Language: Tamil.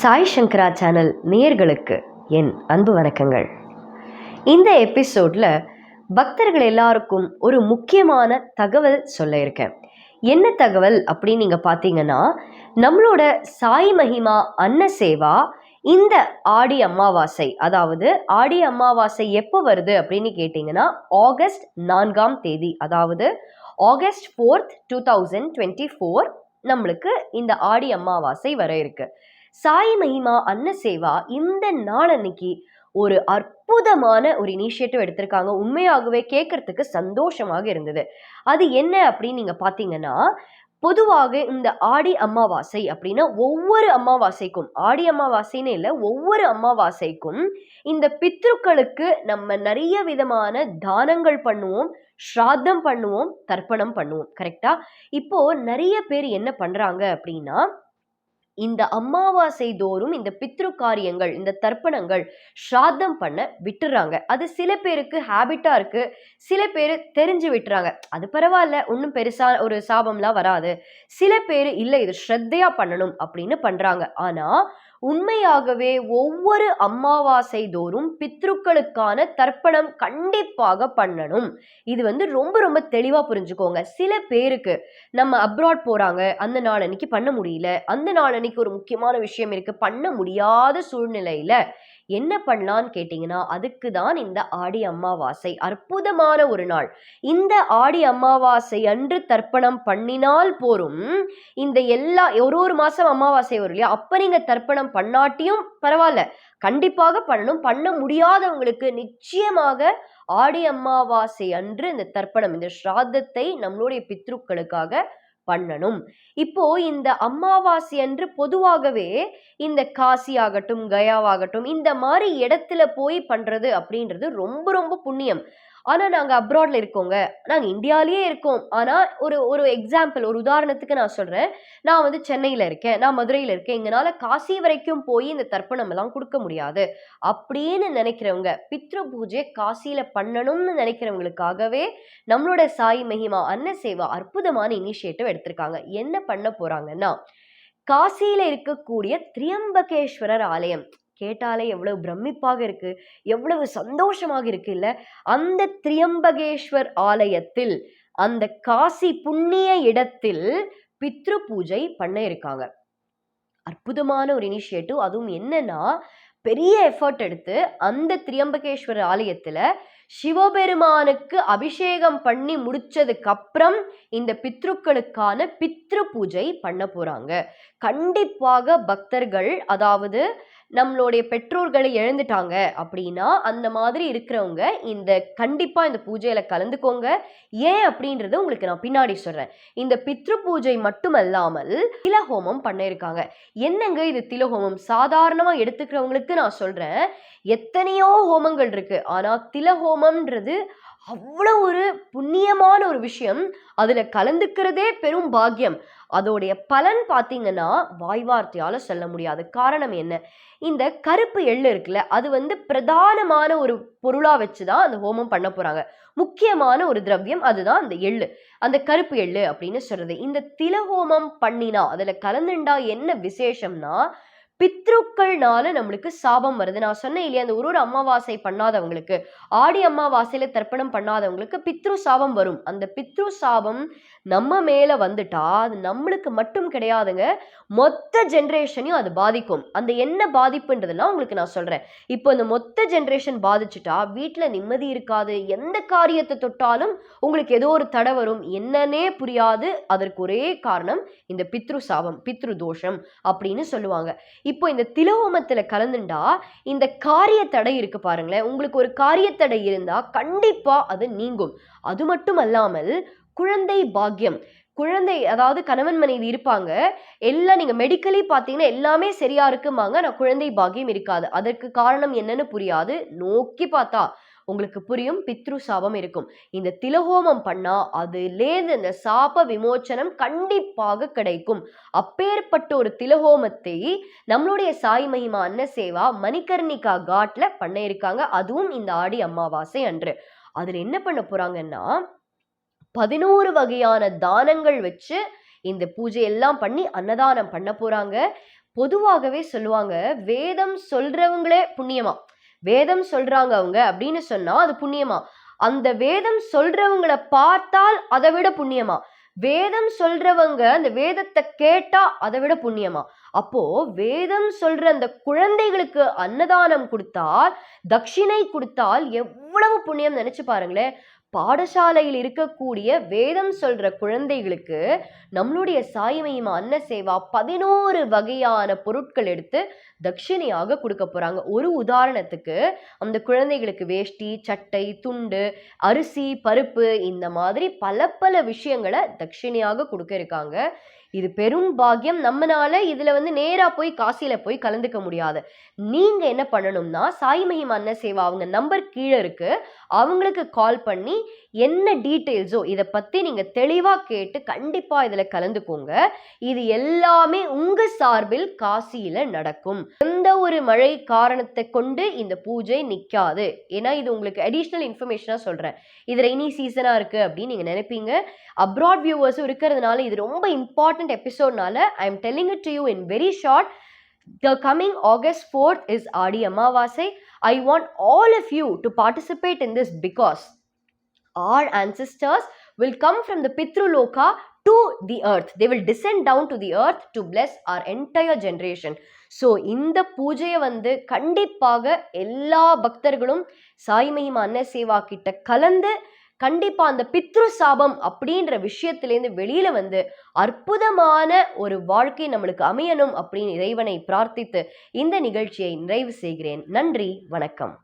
சாய் சங்கரா சேனல் நேயர்களுக்கு என் அன்பு வணக்கங்கள். இந்த எபிசோடில் பக்தர்கள் எல்லாருக்கும் ஒரு முக்கியமான தகவல் சொல்ல இருக்கேன். என்ன தகவல் அப்படின்னு நீங்கள் பார்த்தீங்கன்னா நம்மளோட சாய் மகிமா அன்ன சேவா இந்த ஆடி அமாவாசை அதாவது ஆடி அமாவாசை எப்போ வருது அப்படின்னு கேட்டிங்கன்னா ஆகஸ்ட் நான்காம் தேதி அதாவது August fourth two thousand twenty four நம்மளுக்கு இந்த ஆடி அமாவாசை வர இருக்குது சாய் மகிமா அன்ன சேவா இந்த நாள் அன்னைக்கு ஒரு அற்புதமான ஒரு இனிஷியேட்டிவ் எடுத்திருக்காங்க. உண்மையாகவே கேட்கறதுக்கு சந்தோஷமாக இருந்தது. அது என்ன அப்படின்னு நீங்க பார்த்தீங்கன்னா பொதுவாக இந்த ஆடி அமாவாசை அப்படின்னா ஒவ்வொரு அமாவாசைக்கும் ஆடி அமாவாசைன்னு இல்லை ஒவ்வொரு அமாவாசைக்கும் இந்த பித்ருக்களுக்கு நம்ம நிறைய விதமான தானங்கள் பண்ணுவோம் ஸ்ராத்தம் பண்ணுவோம் தர்ப்பணம் பண்ணுவோம். கரெக்டா இப்போ நிறைய பேர் என்ன பண்றாங்க அப்படின்னா இந்த அமாவாசை தோறும் இந்த பித்ரு காரியங்கள் இந்த தர்ப்பணங்கள் ஸ்ராத்தம் பண்ண விட்டுறாங்க. அது சில பேருக்கு ஹேபிட்டா இருக்கு. சில பேர் தெரிஞ்சு விட்டுறாங்க. அது பரவாயில்ல ஒன்றும் பெருசா ஒரு சாபம்லாம் வராது. சில பேர் இல்லை இது ஸ்ரத்தையா பண்ணணும் அப்படின்னு பண்றாங்க. ஆனா உண்மையாகவே ஒவ்வொரு அமாவாசை தோறும் பித்ருக்களுக்கான தர்ப்பணம் கண்டிப்பாக பண்ணணும். இது வந்து ரொம்ப ரொம்ப தெளிவாக புரிஞ்சுக்கோங்க. சில பேருக்கு நம்ம அப்ராட் போகிறாங்க அந்த நாள் அன்னைக்கு பண்ண முடியல அந்த நாள் அன்னைக்கு ஒரு முக்கியமான விஷயம் இருக்குது பண்ண முடியாத சூழ்நிலையில் என்ன பண்ணலான்னு கேட்டிங்கன்னா அதுக்கு தான் இந்த ஆடி அமாவாசை. அற்புதமான ஒரு நாள். இந்த ஆடி அமாவாசை அன்று தர்ப்பணம் பண்ணினால் போரும் இந்த எல்லா ஒரு ஒரு மாதம் அமாவாசை வரும் இல்லையா? அப்போ நீங்கள் தர்ப்பணம் பண்ணாட்டியும் பரவாயில்ல. கண்டிப்பாக பண்ணணும். பண்ண முடியாதவங்களுக்கு நிச்சயமாக ஆடி அமாவாசை அன்று இந்த தர்ப்பணம் இந்த ஸ்ராத்தத்தை நம்மளுடைய பித்ருக்களுக்காக பண்ணணும். இப்போ இந்த அமாவாசை அன்று பொதுவாகவே இந்த காசி ஆகட்டும் கயாவாகட்டும் இந்த மாதிரி இடத்துல போய் பண்றது அப்படின்றது ரொம்ப ரொம்ப புண்ணியம். ஆனால் நாங்கள் அப்ராடில் இருக்கோங்க. நாங்கள் இந்தியாலயே இருக்கோம். ஆனால் ஒரு ஒரு எக்ஸாம்பிள் ஒரு உதாரணத்துக்கு நான் சொல்கிறேன் நான் வந்து சென்னையில் இருக்கேன். நான் மதுரையில் இருக்கேன். எங்களால் காசி வரைக்கும் போய் இந்த தர்ப்பணம் எல்லாம் கொடுக்க முடியாது. அப்படின்னு நினைக்கிறவங்க பித்ரு பூஜை காசியில் பண்ணணும்னு நினைக்கிறவங்களுக்காகவே நம்மளோட சாய் மகிமா அன்ன சேவா அற்புதமான இனிஷியேட்டிவ் எடுத்திருக்காங்க. என்ன பண்ண போறாங்கன்னா காசியில் இருக்கக்கூடிய திரியம்பகேஸ்வரர் ஆலயம். கேட்டாலே எவ்வளவு பிரமிப்பாக இருக்கு எவ்வளவு சந்தோஷமாக இருக்கு இல்ல? அந்த திரியம்பகேஸ்வர் ஆலயத்தில் அந்த காசி புண்ணிய இடத்தில் பித்ரு பூஜை பண்ண இருக்காங்க. அற்புதமான ஒரு இனிஷியேட்டிவ் அதுவும் என்னன்னா பெரிய எஃபர்ட் எடுத்து அந்த திரியம்பகேஸ்வரர் ஆலயத்துல சிவபெருமானுக்கு அபிஷேகம் பண்ணி முடிச்சதுக்கு அப்புறம் இந்த பித்ருக்களுக்கான பித்ரு பூஜை பண்ண போறாங்க. கண்டிப்பாக பக்தர்கள் அதாவது நம்மளுடைய பெற்றோர்களை இழந்துட்டாங்க அப்படின்னா அந்த மாதிரி இருக்கிறவங்க இந்த கண்டிப்பாக இந்த பூஜையில் கலந்துக்கோங்க. ஏன் அப்படின்றத உங்களுக்கு நான் பின்னாடி சொல்கிறேன் இந்த பித்ரு பூஜை மட்டுமல்லாமல் திலஹோமம் பண்ணியிருக்காங்க. என்னங்க இது திலஹோமம் சாதாரணமாக எடுத்துக்கிறவங்களுக்கு நான் சொல்கிறேன் எத்தனையோ ஹோமங்கள் இருக்குது ஆனால் திலஹோமம்ன்றது அவ்வளோ ஒரு புண்ணியமான ஒரு விஷயம். அதில் கலந்துக்கிறதே பெரும் பாக்கியம். அதோடைய பலன் பார்த்தீங்கன்னா வாய்வார்த்தையால் சொல்ல முடியாது. காரணம் என்ன? இந்த கருப்பு எள்ளு இருக்குல்ல அது வந்து பிரதானமான ஒரு பொருளாக வச்சு தான் அந்த ஹோமம் பண்ண போகிறாங்க முக்கியமான ஒரு திரவியம் அதுதான் அந்த எள்ளு. அந்த கருப்பு எள்ளு அப்படின்னு சொல்கிறது இந்த திலஹோமம் பண்ணினா அதில் கலந்துண்டா என்ன விசேஷம்னா பித்ருக்கள்னால நம்மளுக்கு சாபம் வருது. நான் சொன்னேன் இல்லையா அந்த ஒரு ஒரு அமாவாசை பண்ணாதவங்களுக்கு ஆடி அமாவாசையில தர்ப்பணம் பண்ணாதவங்களுக்கு பித்ரு சாபம் வரும். அந்த பித்ரு சாபம் நம்ம மேல வந்துட்டா அது நம்மளுக்கு மட்டும் கிடையாதுங்க. மொத்த ஜென்ரேஷனையும் அது பாதிக்கும். அந்த என்ன பாதிப்புன்றதுலாம் உங்களுக்கு நான் சொல்றேன். இப்போ இந்த மொத்த ஜென்ரேஷன் பாதிச்சுட்டா வீட்டில் நிம்மதி இருக்காது. எந்த காரியத்தை தொட்டாலும் உங்களுக்கு ஏதோ ஒரு தடை வரும். என்னன்னே புரியாது. அதற்கு ஒரே காரணம் இந்த பித்ரு சாபம் பித்ரு தோஷம் அப்படின்னு சொல்லுவாங்க. இப்போ இந்த திலோமத்தில் கலந்துண்டா இந்த காரிய தடை இருக்கு பாருங்களேன். உங்களுக்கு ஒரு காரிய தடை இருந்தா கண்டிப்பா அது நீங்கும். அது மட்டும் அல்லாமல் குழந்தை பாக்கியம். குழந்தை அதாவது கணவன் மனைவி இருப்பாங்க. எல்லாம் நீங்க மெடிக்கலி பார்த்தீங்கன்னா எல்லாமே சரியா இருக்குமாங்க நான் குழந்தை பாக்கியம் இருக்காது. அதற்கு காரணம் என்னன்னு புரியாது. நோக்கி பார்த்தா உங்களுக்கு புரியும். பித்ரு சாபம் இருக்கும். இந்த திலஹோமம் பண்ணா அதுலேருந்து இந்த சாப விமோச்சனம் கண்டிப்பாக கிடைக்கும். அப்பேற்பட்ட ஒரு திலஹோமத்தை நம்மளுடைய சாய் மகிமா அன்ன சேவா மணிகர்ணிகா காட்ல பண்ண இருக்காங்க. அதுவும் இந்த ஆடி அமாவாசை அன்று. அதுல என்ன பண்ண போறாங்கன்னா பதினோரு வகையான தானங்கள் வச்சு இந்த பூஜை எல்லாம் பண்ணி அன்னதானம் பண்ண போறாங்க. பொதுவாகவே சொல்லுவாங்க வேதம் சொல்றவங்களே புண்ணியமா? வேதம் சொல்றாங்க அவங்க அப்படின்னு சொன்னா அது புண்ணியமா? அந்த வேதம் சொல்றவங்கள பார்த்தால் அதை விட புண்ணியமா? வேதம் சொல்றவங்க அந்த வேதத்தை கேட்டா அதை விட புண்ணியமா? அப்போ வேதம் சொல்ற அந்த குழந்தைகளுக்கு அன்னதானம் கொடுத்தால் தட்சிணை கொடுத்தால் எவ்வளவு புண்ணியம் நினைச்சு பாருங்களேன். பாடசாலையில் இருக்கக்கூடிய வேதம் சொல்ற குழந்தைகளுக்கு நம்மளுடைய சாய்மையும் அன்ன சேவா பதினோரு வகையான பொருட்கள் எடுத்து தட்சிணையாக கொடுக்க போறாங்க. ஒரு உதாரணத்துக்கு அந்த குழந்தைகளுக்கு வேஷ்டி சட்டை துண்டு அரிசி பருப்பு இந்த மாதிரி பல பல விஷயங்களை தட்சிணையாக கொடுக்க இருக்காங்க. இது பெரும் பாக்கியம். நம்மனால இதுல வந்து நேரா போய் காசில போய் கலந்துக்க முடியாது. நீங்க என்ன பண்ணணும்னா சாய் மகிம் அன்ன சேவா அவங்க நம்பர் கீழே இருக்கு. அவங்களுக்கு கால் பண்ணி என்ன டீட்டெயில்ஸோ இதை பத்தி நீங்க தெளிவா கேட்டு கண்டிப்பா இதுல கலந்துக்கோங்க. இது எல்லாமே உங்க சார்பில் காசியில நடக்கும். எந்த ஒரு மழை காரணத்தை கொண்டு இந்த பூஜை நிக்காது. ஏன்னா இது உங்களுக்கு அடிஷ்னல் இன்ஃபர்மேஷனா சொல்றேன். இது ரெய்னி சீசனா இருக்கு அப்படின்னு நீங்க நினைப்பீங்க. அப்ராட் வியூவர்ஸும் இருக்கிறதுனால இது ரொம்ப important important எபிசோட்னால I am telling it to you in very short the coming August fourth is Aadi Amavasai I want all of you to participate in this because our ancestors will come from the Pitruloka to the earth they will descend down to the earth to bless our entire generation so இந்த பூஜையை வந்து கண்டிப்பாக எல்லா பக்தர்களும் சாய்மகிமா அன்ன சேவா கிட்ட கலந்து கண்டிப்பா அந்த பித்ரு சாபம் அப்படின்ற விஷயத்திலேருந்து வெளியில வந்து அற்புதமான ஒரு வாழ்க்கை நம்மளுக்கு அமையணும் அப்படின்னு இறைவனை பிரார்த்தித்து இந்த நிகழ்ச்சியை நிறைவு செய்கிறேன். நன்றி வணக்கம்.